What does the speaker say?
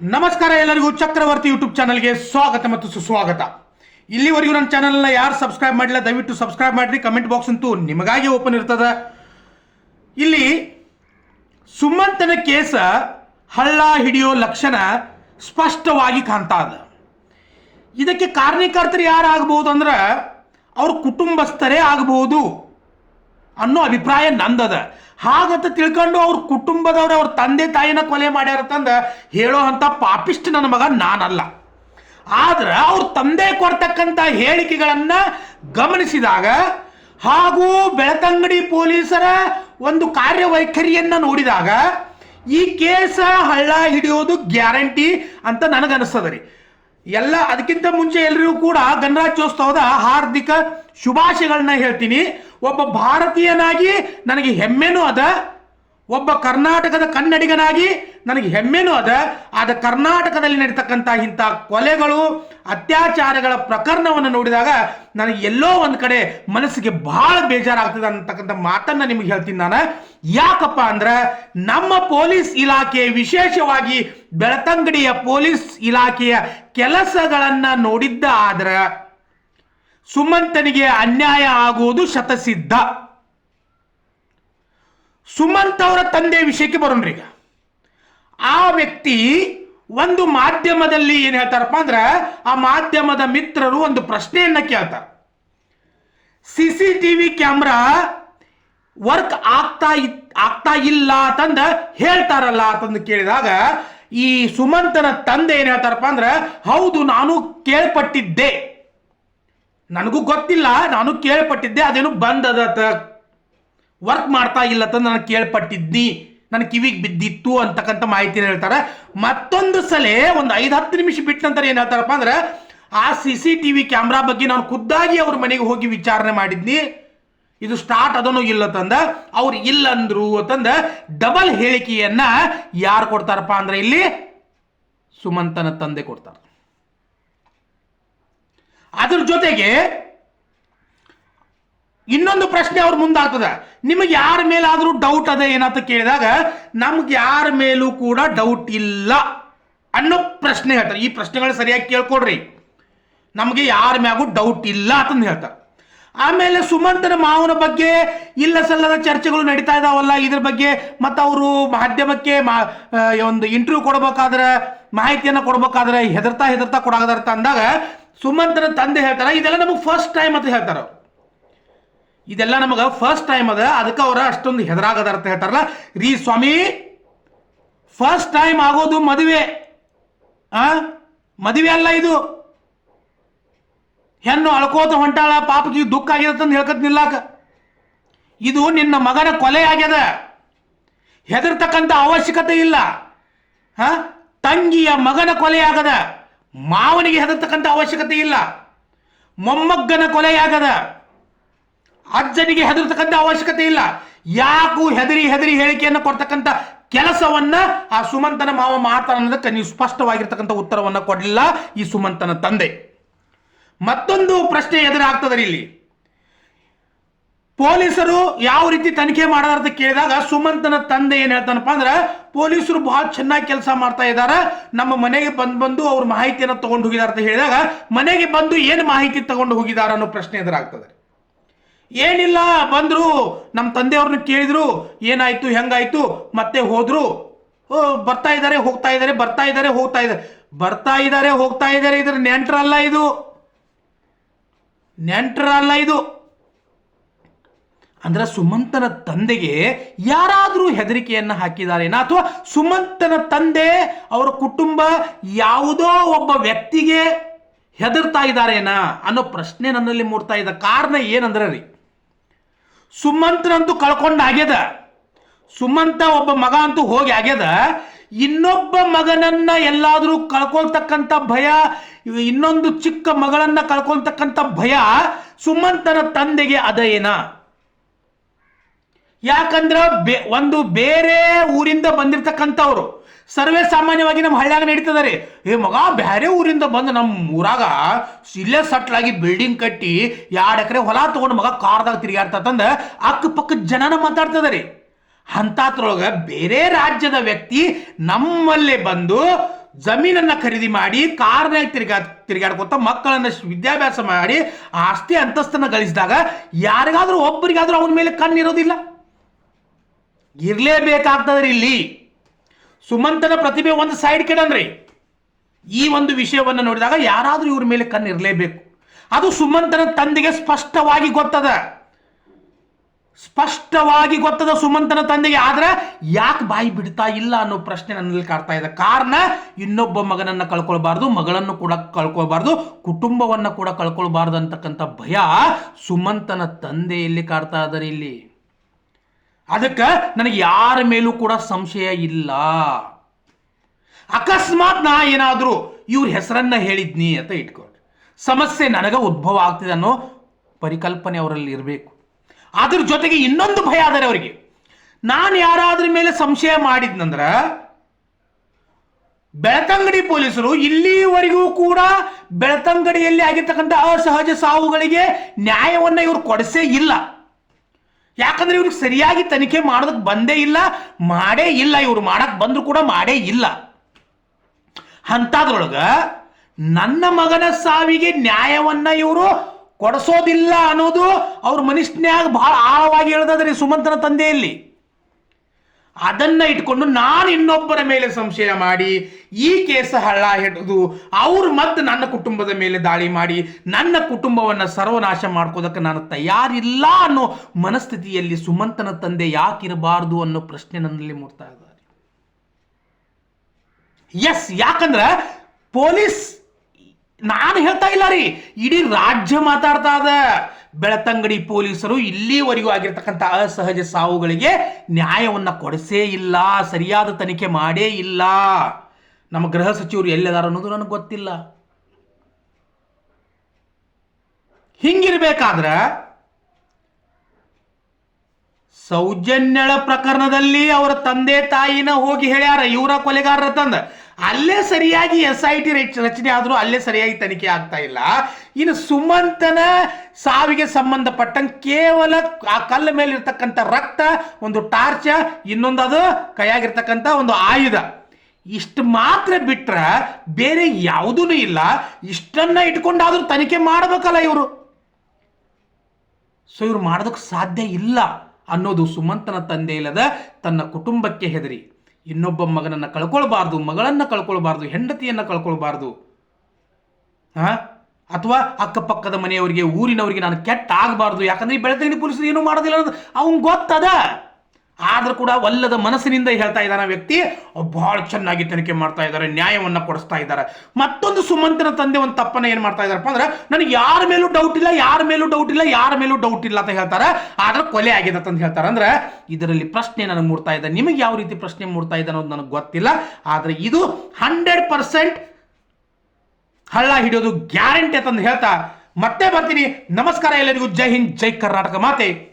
ನಮಸ್ಕಾರ ಎಲ್ಲರಿಗೂ ಚಕ್ರವರ್ತಿ ಯೂಟ್ಯೂಬ್ ಚಾನಲ್ಗೆ ಸ್ವಾಗತ ಮತ್ತು ಸುಸ್ವಾಗತ. ಇಲ್ಲಿವರೆಗೂ ನನ್ನ ಚಾನಲ್ನ ಯಾರು ಸಬ್ಸ್ಕ್ರೈಬ್ ಮಾಡಿಲ್ಲ ದಯವಿಟ್ಟು ಸಬ್ಸ್ಕ್ರೈಬ್ ಮಾಡಿರಿ. ಕಮೆಂಟ್ ಬಾಕ್ಸ್ ಅಂತೂ ನಿಮಗಾಗಿ ಓಪನ್ ಇರ್ತದ. ಇಲ್ಲಿ ಸುಮಂತನ ಕೇಸ ಹಳ್ಳ ಹಿಡಿಯೋ ಲಕ್ಷಣ ಸ್ಪಷ್ಟವಾಗಿ ಕಾಣ್ತಾ ಇದೆ. ಇದಕ್ಕೆ ಕಾರಣೀಕರ್ತರು ಯಾರು ಆಗಬಹುದು ಅಂದ್ರೆ ಅವ್ರ ಕುಟುಂಬಸ್ಥರೇ ಆಗಬಹುದು ಅನ್ನೋ ಅಭಿಪ್ರಾಯ ನಂದದ. ಹಾಗಂತ ತಿಳ್ಕೊಂಡು ಅವ್ರ ಕುಟುಂಬದವ್ರ, ಅವ್ರ ತಂದೆ ತಾಯಿನ ಕೊಲೆ ಮಾಡ್ಯಾರ ತಂದ ಹೇಳೋ ಅಂತ ಪಾಪಿಸ್ಟ್ ನನ್ನ ಮಗ ನಾನಲ್ಲ. ಆದ್ರೆ ಅವ್ರ ತಂದೆ ಕೊಡ್ತಕ್ಕಂಥ ಹೇಳಿಕೆಗಳನ್ನ ಗಮನಿಸಿದಾಗ ಹಾಗೂ ಬೆಳತಂಗಡಿ ಪೊಲೀಸರ ಒಂದು ಕಾರ್ಯವೈಖರಿಯನ್ನ ನೋಡಿದಾಗ ಈ ಕೇಸ ಹಳ್ಳ ಹಿಡಿಯೋದು ಗ್ಯಾರಂಟಿ ಅಂತ ನನಗನ್ನಿಸ್ತದ ರೀ. ಎಲ್ಲ ಅದಕ್ಕಿಂತ ಮುಂಚೆ ಎಲ್ಲರಿಗೂ ಕೂಡ ಗಣರಾಜ್ಯೋತ್ಸವದ ಹಾರ್ದಿಕ ಶುಭಾಶಯಗಳನ್ನ ಹೇಳ್ತೀನಿ. ಒಬ್ಬ ಭಾರತೀಯನಾಗಿ ನನಗೆ ಹೆಮ್ಮೆನೂ ಅದ. ಒಬ್ಬ ಕರ್ನಾಟಕದ ಕನ್ನಡಿಗನಾಗಿ ನನಗೆ ಹೆಮ್ಮೆನೂ ಅದ. ಆದ ಕರ್ನಾಟಕದಲ್ಲಿ ನಡೀತಕ್ಕಂಥ ಇಂಥ ಕೊಲೆಗಳು, ಅತ್ಯಾಚಾರಗಳ ಪ್ರಕರಣವನ್ನು ನೋಡಿದಾಗ ನನಗೆ ಎಲ್ಲೋ ಒಂದು ಕಡೆ ಮನಸ್ಸಿಗೆ ಬಹಳ ಬೇಜಾರಾಗ್ತದೆ ಅನ್ನತಕ್ಕಂಥ ಮಾತನ್ನ ನಿಮಗೆ ಹೇಳ್ತೀನಿ ನಾನು. ಯಾಕಪ್ಪ ಅಂದ್ರೆ ನಮ್ಮ ಪೊಲೀಸ್ ಇಲಾಖೆ ವಿಶೇಷವಾಗಿ ಬೆಳತಂಗಡಿಯ ಪೊಲೀಸ್ ಇಲಾಖೆಯ ಕೆಲಸಗಳನ್ನ ನೋಡಿದ್ದ ಆದ್ರೆ ಸುಮಂತನಿಗೆ ಅನ್ಯಾಯ ಆಗುವುದು ಶತಸಿದ್ಧ. ಸುಮಂತ್ ಅವರ ತಂದೆ ವಿಷಯಕ್ಕೆ ಬರೋಣ್ರಿ ಈಗ. ಆ ವ್ಯಕ್ತಿ ಒಂದು ಮಾಧ್ಯಮದಲ್ಲಿ ಏನು ಹೇಳ್ತಾರಪ್ಪ ಅಂದ್ರೆ, ಆ ಮಾಧ್ಯಮದ ಮಿತ್ರರು ಒಂದು ಪ್ರಶ್ನೆಯನ್ನ ಕೇಳ್ತಾರೆ. C C T V camera work ಆಗ್ತಾ ಆಗ್ತಾ ಇಲ್ಲ ಅಂತಂದ ಹೇಳ್ತಾರಲ್ಲ ಅಂತಂದು ಕೇಳಿದಾಗ, ಈ ಸುಮಂತನ ತಂದೆ ಏನು ಹೇಳ್ತಾರಪ್ಪ ಅಂದ್ರೆ, ಹೌದು ನಾನು ಕೇಳ್ಪಟ್ಟಿದ್ದೆ. ನನಗೂ ಗೊತ್ತಿಲ್ಲ, ನಾನು ಕೇಳ್ಪಟ್ಟಿದ್ದೆ, ಅದೇನು ಬಂದದ ವರ್ಕ್ ಮಾಡ್ತಾ ಇಲ್ಲ ಅಂತ ನಾನು ಕೇಳ್ಪಟ್ಟಿದ್ನಿ. ನನ್ನ ಕಿವಿಗೆ ಬಿದ್ದಿತ್ತು ಅಂತಕ್ಕಂಥ ಮಾಹಿತಿನ ಹೇಳ್ತಾರೆ. ಮತ್ತೊಂದು ಸಲ ಒಂದು ಐದು ಹತ್ತು ನಿಮಿಷ ಬಿಟ್ಟ ನಂತರ ಏನು ಹೇಳ್ತಾರಪ್ಪ ಅಂದ್ರೆ, ಆ C C T V camera ಬಗ್ಗೆ ನಾನು ಖುದ್ದಾಗಿ ಅವ್ರ ಮನೆಗೆ ಹೋಗಿ ವಿಚಾರಣೆ ಮಾಡಿದ್ನಿ. ಇದು ಸ್ಟಾರ್ಟ್ ಅದನ್ನು ಇಲ್ಲ ತಂದ ಅವ್ರು ಇಲ್ಲ ಅಂದ್ರು ಅಂತಂದ ಡಬಲ್ ಹೇಳಿಕೆಯನ್ನ ಯಾರು ಕೊಡ್ತಾರಪ್ಪ ಅಂದ್ರೆ ಇಲ್ಲಿ ಸುಮಂತನ ತಂದೆ ಕೊಡ್ತಾರೆ. ಅದ್ರ ಜೊತೆಗೆ ಇನ್ನೊಂದು ಪ್ರಶ್ನೆ ಅವ್ರ ಮುಂದಾಗ್ತದ. ನಿಮಗೆ ಯಾರ ಮೇಲಾದರೂ ಡೌಟ್ ಅದ ಏನಂತ ಕೇಳಿದಾಗ, ನಮ್ಗೆ ಯಾರ ಮೇಲೂ ಕೂಡ ಡೌಟ್ ಇಲ್ಲ ಅನ್ನೋ ಪ್ರಶ್ನೆ ಹೇಳ್ತಾರೆ. ಈ ಪ್ರಶ್ನೆಗಳು ಸರಿಯಾಗಿ ಕೇಳ್ಕೊಡ್ರಿ. ನಮಗೆ ಯಾರ ಮ್ಯಾಗೂ ಡೌಟ್ ಇಲ್ಲ ಅಂತಂದು ಹೇಳ್ತಾರೆ. ಆಮೇಲೆ ಸುಮಂತನ ಮಾವನ ಬಗ್ಗೆ ಇಲ್ಲ ಸಲ್ಲದ ಚರ್ಚೆಗಳು ನಡೀತಾ ಇದಾವಲ್ಲ, ಇದ್ರ ಬಗ್ಗೆ ಮತ್ತು ಅವರು ಮಾಧ್ಯಮಕ್ಕೆ ಮಾ ಒಂದು ಇಂಟರ್ವ್ಯೂ ಕೊಡಬೇಕಾದ್ರೆ, ಮಾಹಿತಿಯನ್ನು ಕೊಡ್ಬೇಕಾದ್ರೆ ಹೆದರ್ತಾ ಹೆದರ್ತಾ ಕೊಡಾಗದಾರ ಅಂದಾಗ ಸುಮಂತನ ತಂದೆ ಹೇಳ್ತಾರೆ, ಇದೆಲ್ಲ ನಮಗೆ ಫಸ್ಟ್ ಟೈಮ್ ಅಂತ ಹೇಳ್ತಾರೆ. ಇದೆಲ್ಲ ನಮಗೆ ಫಸ್ಟ್ ಟೈಮ್ ಅದ, ಅದಕ್ಕೆ ಅವ್ರ ಅಷ್ಟೊಂದು ಹೆದರಾಗದಾರ ಅಂತ ಹೇಳ್ತಾರಲ್ಲ. ರೀ ಸ್ವಾಮಿ ಫಸ್ಟ್ ಟೈಮ್ ಆಗೋದು ಮದುವೆ. ಆ? ಮದುವೆ ಅಲ್ಲ ಇದು. ಹೆಣ್ಣು ಅಳ್ಕೋತ ಹೊಂಟಾಳ, ಪಾಪಕ್ಕೆ ದುಃಖ ಆಗ್ಯದ ಅಂತ ಹೇಳ್ಕತ್ ನಿಲ್ಲಾಕ. ಇದು ನಿನ್ನ ಮಗನ ಕೊಲೆ ಆಗ್ಯದ. ಹೆದರ್ತಕ್ಕಂಥ ಅವಶ್ಯಕತೆ ಇಲ್ಲ. ತಂಗಿಯ ಮಗನ ಕೊಲೆ ಆಗದ. ಮಾವನಿಗೆ ಹೆದರ್ತಕ್ಕಂಥ ಅವಶ್ಯಕತೆ ಇಲ್ಲ. ಮೊಮ್ಮಗ್ಗನ ಕೊಲೆಯಾಗದ. ಅಜ್ಜನಿಗೆ ಹೆದರ್ತಕ್ಕಂಥ ಅವಶ್ಯಕತೆ ಇಲ್ಲ. ಯಾಕೂ ಹೆದರಿ ಹೆದರಿ ಹೇಳಿಕೆಯನ್ನು ಕೊಡ್ತಕ್ಕಂಥ ಕೆಲಸವನ್ನ ಆ ಸುಮಂತನ ಮಾವ ಮಾಡ್ತಾನ ಅನ್ನೋದಕ್ಕೆ ನೀವು ಸ್ಪಷ್ಟವಾಗಿರ್ತಕ್ಕಂಥ ಉತ್ತರವನ್ನು ಕೊಡಲಿಲ್ಲ ಈ ಸುಮಂತನ ತಂದೆ. ಮತ್ತೊಂದು ಪ್ರಶ್ನೆ ಎದುರಾಗ್ತದೆ ಇಲ್ಲಿ. ಪೊಲೀಸರು ಯಾವ ರೀತಿ ತನಿಖೆ ಮಾಡಾರ ಅಂತ ಕೇಳಿದಾಗ ಸುಮಂತನ ತಂದೆ ಏನ್ ಹೇಳ್ತಾನಪ್ಪ ಅಂದ್ರೆ, ಪೊಲೀಸರು ಬಹಳ ಚೆನ್ನಾಗಿ ಕೆಲಸ ಮಾಡ್ತಾ ಇದ್ದಾರೆ, ನಮ್ಮ ಮನೆಗೆ ಬಂದ್ ಬಂದು ಅವ್ರ ಮಾಹಿತಿಯನ್ನು ತಗೊಂಡು ಹೋಗಿದಾರೆ ಅಂತ ಹೇಳಿದಾಗ, ಮನೆಗೆ ಬಂದು ಏನು ಮಾಹಿತಿ ತಗೊಂಡು ಹೋಗಿದಾರ ಅನ್ನೋ ಪ್ರಶ್ನೆ ಎದುರಾಗ್ತದೆ. ಏನಿಲ್ಲ, ಬಂದ್ರು ನಮ್ಮ ತಂದೆಯವ್ರನ್ನ ಕೇಳಿದ್ರು, ಏನಾಯ್ತು, ಹೆಂಗಾಯ್ತು, ಮತ್ತೆ ಹೋದ್ರು. ಬರ್ತಾ ಇದ್ದಾರೆ, ಹೋಗ್ತಾ ಇದ್ದಾರೆ, ಬರ್ತಾ ಇದ್ದಾರೆ, ಹೋಗ್ತಾ ಇದ್ದಾರೆ. ಬರ್ತಾ ಇದ್ದಾರೆ, ಹೋಗ್ತಾ ಇದ್ದಾರೆ, ಇದ್ರ ನೆಂಟ್ರಲ್ಲ ಇದು. ನೆಂಟ್ರಲ್ಲ ಇದು. ಅಂದ್ರೆ ಸುಮಂತನ ತಂದೆಗೆ ಯಾರಾದರೂ ಹೆದರಿಕೆಯನ್ನು ಹಾಕಿದಾರೇನಾ? ಅಥವಾ ಸುಮಂತನ ತಂದೆ ಅವರ ಕುಟುಂಬ ಯಾವುದೋ ಒಬ್ಬ ವ್ಯಕ್ತಿಗೆ ಹೆದರ್ತಾ ಇದ್ದಾರೇನಾ ಅನ್ನೋ ಪ್ರಶ್ನೆ ನನ್ನಲ್ಲಿ ಮೂಡ್ತಾ ಇದೆ ಕಾರಣ ಏನಂದ್ರೆ ರೀ, ಸುಮಂತನಂತೂ ಕಳ್ಕೊಂಡಾಗ್ಯದ ಸುಮಂತ ಒಬ್ಬ ಮಗ ಅಂತೂ ಹೋಗಿ ಆಗ್ಯದ. ಇನ್ನೊಬ್ಬ ಮಗನನ್ನ ಎಲ್ಲಾದರೂ ಕಳ್ಕೊಳ್ತಕ್ಕಂಥ ಭಯ, ಇನ್ನೊಂದು ಚಿಕ್ಕ ಮಗಳನ್ನ ಕಳ್ಕೊಳ್ತಕ್ಕಂಥ ಭಯ ಸುಮಂತನ ತಂದೆಗೆ ಅದ ಏನ ಯಾಕಂದ್ರ ಒಂದು ಬೇರೆ ಊರಿಂದ ಬಂದಿರ್ತಕ್ಕಂಥವ್ರು, ಸರ್ವೇ ಸಾಮಾನ್ಯವಾಗಿ ನಮ್ಮ ಹಳ್ಳ್ಯಾಗ ನಡೀತದ ರೀ. ಏ ಮಗ ಬೇರೆ ಊರಿಂದ ಬಂದು ನಮ್ಮ ಊರಾಗ ಇಲ್ಲೇ ಸಟ್ಲಾಗಿ ಬಿಲ್ಡಿಂಗ್ ಕಟ್ಟಿ ಎರಡು ಎಕರೆ ಹೊಲ ತೊಗೊಂಡು ಮಗ ಕಾರ್ದಾಗ ತಿರುಗಾಡ್ತಂದ ಅಕ್ಕಪಕ್ಕದ ಜನನ ಮಾತಾಡ್ತದ ರೀ. ಅಂತಾತ್ರೊಳಗ ಬೇರೆ ರಾಜ್ಯದ ವ್ಯಕ್ತಿ ನಮ್ಮಲ್ಲೇ ಬಂದು ಜಮೀನನ್ನ ಖರೀದಿ ಮಾಡಿ ಕಾರ್ನಾಗ ತಿರ್ಗಾ ತಿರುಗಾಡ್ಕೊತ ಮಕ್ಕಳನ್ನ ವಿದ್ಯಾಭ್ಯಾಸ ಮಾಡಿ ಆಸ್ತಿ ಅಂತಸ್ತನ್ನ ಗಳಿಸಿದಾಗ ಯಾರಿಗಾದ್ರೂ ಒಬ್ಬರಿಗಾದ್ರೂ ಅವನ ಮೇಲೆ ಕಣ್ಣಿರೋದಿಲ್ಲ. ಇರಲೇಬೇಕಾಗ್ತದ್ರಿ ಇಲ್ಲಿ. ಸುಮಂತನ ಪ್ರತಿಭೆ ಒಂದು ಸೈಡ್ ಕೆಡನ್ರಿ ಈ ಒಂದು ವಿಷಯವನ್ನು ನೋಡಿದಾಗ ಯಾರಾದರೂ ಇವ್ರ ಮೇಲೆ ಕಣ್ಣು ಇರಲೇಬೇಕು. ಅದು ಸುಮಂತನ ತಂದೆಗೆ ಸ್ಪಷ್ಟವಾಗಿ ಗೊತ್ತದ. ಸ್ಪಷ್ಟವಾಗಿ ಗೊತ್ತದ ಸುಮಂತನ ತಂದೆಗೆ. ಆದ್ರೆ ಯಾಕೆ ಬಾಯಿ ಬಿಡ್ತಾ ಇಲ್ಲ ಅನ್ನೋ ಪ್ರಶ್ನೆ ನನ್ನಲ್ಲಿ ಕಾಡ್ತಾ ಇದೆ. ಕಾರಣ ಇನ್ನೊಬ್ಬ ಮಗನನ್ನ ಕಳ್ಕೊಳ್ಬಾರ್ದು, ಮಗಳನ್ನು ಕೂಡ ಕಳ್ಕೊಳ್ಬಾರ್ದು, ಕುಟುಂಬವನ್ನ ಕೂಡ ಕಳ್ಕೊಳ್ಬಾರ್ದು ಅಂತಕ್ಕಂಥ ಭಯ ಸುಮಂತನ ತಂದೆಯಲ್ಲಿ ಕಾಡ್ತಾ ಇದ್ದಾರೆ ಇಲ್ಲಿ. ಅದಕ್ಕೆ ನನಗೆ ಯಾರ ಮೇಲೂ ಕೂಡ ಸಂಶಯ ಇಲ್ಲ. ಅಕಸ್ಮಾತ್ ನಾ ಏನಾದರೂ ಇವ್ರ ಹೆಸರನ್ನ ಹೇಳಿದ್ನಿ ಅಂತ ಇಟ್ಕೊಂಡ್ರೆ ಸಮಸ್ಯೆ ನನಗೆ ಉದ್ಭವ ಆಗ್ತಿದೆ ಅನ್ನೋ ಪರಿಕಲ್ಪನೆ ಅವರಲ್ಲಿ ಇರಬೇಕು. ಅದ್ರ ಜೊತೆಗೆ ಇನ್ನೊಂದು ಭಯ ಆದರೆ ಅವರಿಗೆ. ನಾನು ಯಾರಾದ್ರ ಮೇಲೆ ಸಂಶಯ ಮಾಡಿದ್ನಂದ್ರ, ಬೆಳತಂಗಡಿ ಪೊಲೀಸರು ಇಲ್ಲಿವರೆಗೂ ಕೂಡ ಬೆಳತಂಗಡಿಯಲ್ಲಿ ಆಗಿರ್ತಕ್ಕಂಥ ಅಸಹಜ ಸಾವುಗಳಿಗೆ ನ್ಯಾಯವನ್ನ ಇವರು ಕೊಡಿಸೇ ಇಲ್ಲ. ಯಾಕಂದ್ರೆ ಇವ್ರಿಗೆ ಸರಿಯಾಗಿ ತನಿಖೆ ಮಾಡೋದಕ್ಕೆ ಬಂದೇ ಇಲ್ಲ, ಮಾಡೇ ಇಲ್ಲ, ಇವ್ರು ಮಾಡಕ್ ಬಂದ್ರು ಕೂಡ ಮಾಡೇ ಇಲ್ಲ. ಅಂಥದ್ರೊಳಗ ನನ್ನ ಮಗನ ಸಾವಿಗೆ ನ್ಯಾಯವನ್ನ ಇವರು ಕೊಡಿಸೋದಿಲ್ಲ ಅನ್ನೋದು ಅವ್ರ ಮನುಷ್ಯನ್ಯಾಗ ಬಹಳ ಆಳವಾಗಿ ಹೇಳ್ದದ್ರಿ ಸುಮಂತನ ತಂದೆಯಲ್ಲಿ. ಅದನ್ನ ಇಟ್ಕೊಂಡು ನಾನು ಇನ್ನೊಬ್ಬರ ಮೇಲೆ ಸಂಶಯ ಮಾಡಿ, ಈ ಕೇಸ ಹಳ್ಳ ಹಿಡಿದು ಅವ್ರು ಮತ್ತೆ ನನ್ನ ಕುಟುಂಬದ ಮೇಲೆ ದಾಳಿ ಮಾಡಿ, ನನ್ನ ಕುಟುಂಬವನ್ನ ಸರ್ವನಾಶ ಮಾಡ್ಕೋದಕ್ಕೆ ನಾನು ತಯಾರಿಲ್ಲ ಅನ್ನೋ ಮನಸ್ಥಿತಿಯಲ್ಲಿ ಸುಮಂತನ ತಂದೆ ಯಾಕಿರಬಾರ್ದು ಅನ್ನೋ ಪ್ರಶ್ನೆ ನನ್ನಲ್ಲಿ ಮೂಡ್ತಾ ಇದ್ದಾರೆ. ಎಸ್ ಯಾಕಂದ್ರ ಪೊಲೀಸ್ ನಾನು ಹೇಳ್ತಾ ಇಲ್ಲ ರೀ. ಇಡೀ ರಾಜ್ಯ ಮಾತಾಡ್ತಾ ಅದ ಬೆಳತಂಗಡಿ ಪೊಲೀಸರು ಇಲ್ಲಿವರೆಗೂ ಆಗಿರ್ತಕ್ಕಂಥ ಅಸಹಜ ಸಾವುಗಳಿಗೆ ನ್ಯಾಯವನ್ನ ಕೊಡಿಸೇ ಇಲ್ಲ, ಸರಿಯಾದ ತನಿಖೆ ಮಾಡೇ ಇಲ್ಲ. ನಮ್ಮ ಗೃಹ ಸಚಿವರು ಎಲ್ಲಿದಾರ ಅನ್ನೋದು ನನಗೆ ಗೊತ್ತಿಲ್ಲ. ಹಿಂಗಿರ್ಬೇಕಾದ್ರೆ ಸೌಜನ್ಯಳ ಪ್ರಕರಣದಲ್ಲಿ ಅವರ ತಂದೆ ತಾಯಿನ ಹೋಗಿ ಹೇಳ್ಯಾರ, ಇವರ ಕೊಲೆಗಾರರ ತಂದ. ಅಲ್ಲೇ ಸರಿಯಾಗಿ ಎಸ್ ಐ ಟಿ ರಚನೆ ಆದರೂ ಅಲ್ಲೇ ಸರಿಯಾಗಿ ತನಿಖೆ ಆಗ್ತಾ ಇಲ್ಲ. ಇನ್ನು ಸುಮಂತನ ಸಾವಿಗೆ ಸಂಬಂಧಪಟ್ಟಂಗೆ ಕೇವಲ ಆ ಕಲ್ಲ ಮೇಲೆ ಇರ್ತಕ್ಕಂಥ ರಕ್ತ, ಒಂದು ಟಾರ್ಚ ಇನ್ನೊಂದು ಅದು ಕೈಯಾಗಿರ್ತಕ್ಕಂಥ ಒಂದು ಆಯುಧ. ಇಷ್ಟು ಮಾತ್ರ ಬಿಟ್ರೆ ಬೇರೆ ಯಾವುದೂ ಇಲ್ಲ. ಇಷ್ಟನ್ನ ಇಟ್ಕೊಂಡಾದ್ರೂ ತನಿಖೆ ಮಾಡಬೇಕಲ್ಲ ಇವರು. ಸೊ ಇವ್ರು ಮಾಡೋದಕ್ಕೆ ಸಾಧ್ಯ ಇಲ್ಲ ಅನ್ನೋದು ಸುಮಂತನ ತಂದೆ ಇಲ್ಲದ ತನ್ನ ಕುಟುಂಬಕ್ಕೆ ಹೆದರಿ. ಇನ್ನೊಬ್ಬ ಮಗನನ್ನ ಕಳ್ಕೊಳ್ಬಾರ್ದು, ಮಗಳನ್ನ ಕಳ್ಕೊಳ್ಬಾರ್ದು, ಹೆಂಡತಿಯನ್ನ ಕಳ್ಕೊಳ್ಬಾರ್ದು. ಹಾ ಅಥವಾ ಅಕ್ಕಪಕ್ಕದ ಮನೆಯವರಿಗೆ, ಊರಿನವರಿಗೆ ನಾನು ಕೆಟ್ಟ ಆಗಬಾರ್ದು ಯಾಕಂದ್ರೆ ಈ ಬೆಳತಂಗಡಿ ಪೊಲೀಸರು ಏನೂ ಮಾಡೋದಿಲ್ಲ ಅನ್ನೋದು ಅವ್ನ್ ಗೊತ್ತದ? ಆದ್ರೂ ಕೂಡ ಒಲ್ಲದ ಮನಸ್ಸಿನಿಂದ ಹೇಳ್ತಾ ಇದ್ದಾನೆ ವ್ಯಕ್ತಿ ಬಹಳ ಚೆನ್ನಾಗಿ ತನಿಖೆ ಮಾಡ್ತಾ ಇದ್ದಾರೆ, ನ್ಯಾಯವನ್ನ ಕೊಡಿಸ್ತಾ ಇದ್ದಾರೆ. ಮತ್ತೊಂದು ಸುಮಂತನ ತಂದೆ ಒಂದು ತಪ್ಪನ್ನ ಏನ್ ಮಾಡ್ತಾ ಇದ್ದಾರಪ್ಪ ಅಂದ್ರೆ, ನನಗೆ ಯಾರ ಮೇಲೂ ಡೌಟ್ ಇಲ್ಲ, ಯಾರ ಮೇಲೂ ಡೌಟ್ ಇಲ್ಲ, ಯಾರ ಮೇಲೂ ಡೌಟ್ ಇಲ್ಲ ಅಂತ ಹೇಳ್ತಾರೆ. ಆದ್ರೆ ಕೊಲೆ ಆಗಿದೆ ಅಂತ ಹೇಳ್ತಾರೆ. ಅಂದ್ರೆ ಇದರಲ್ಲಿ ಪ್ರಶ್ನೆ ನನಗೆ ಮೂಡ್ತಾ ಇದೆ. ನಿಮಗೆ ಯಾವ ರೀತಿ ಪ್ರಶ್ನೆ ಮೂಡ್ತಾ ಇದೆ ಅನ್ನೋದು ನನಗೆ ಗೊತ್ತಿಲ್ಲ. ಆದ್ರೆ ಇದು ಹಂಡ್ರೆಡ್ ಪರ್ಸೆಂಟ್ ಹಳ್ಳ ಹಿಡಿಯೋದು ಗ್ಯಾರಂಟಿ ಅಂತಂದು ಹೇಳ್ತಾ ಮತ್ತೆ ಬರ್ತೀನಿ. ನಮಸ್ಕಾರ ಎಲ್ಲರಿಗೂ. ಜೈ ಹಿಂದ್, ಜೈ ಕರ್ನಾಟಕ ಮಾತೆ.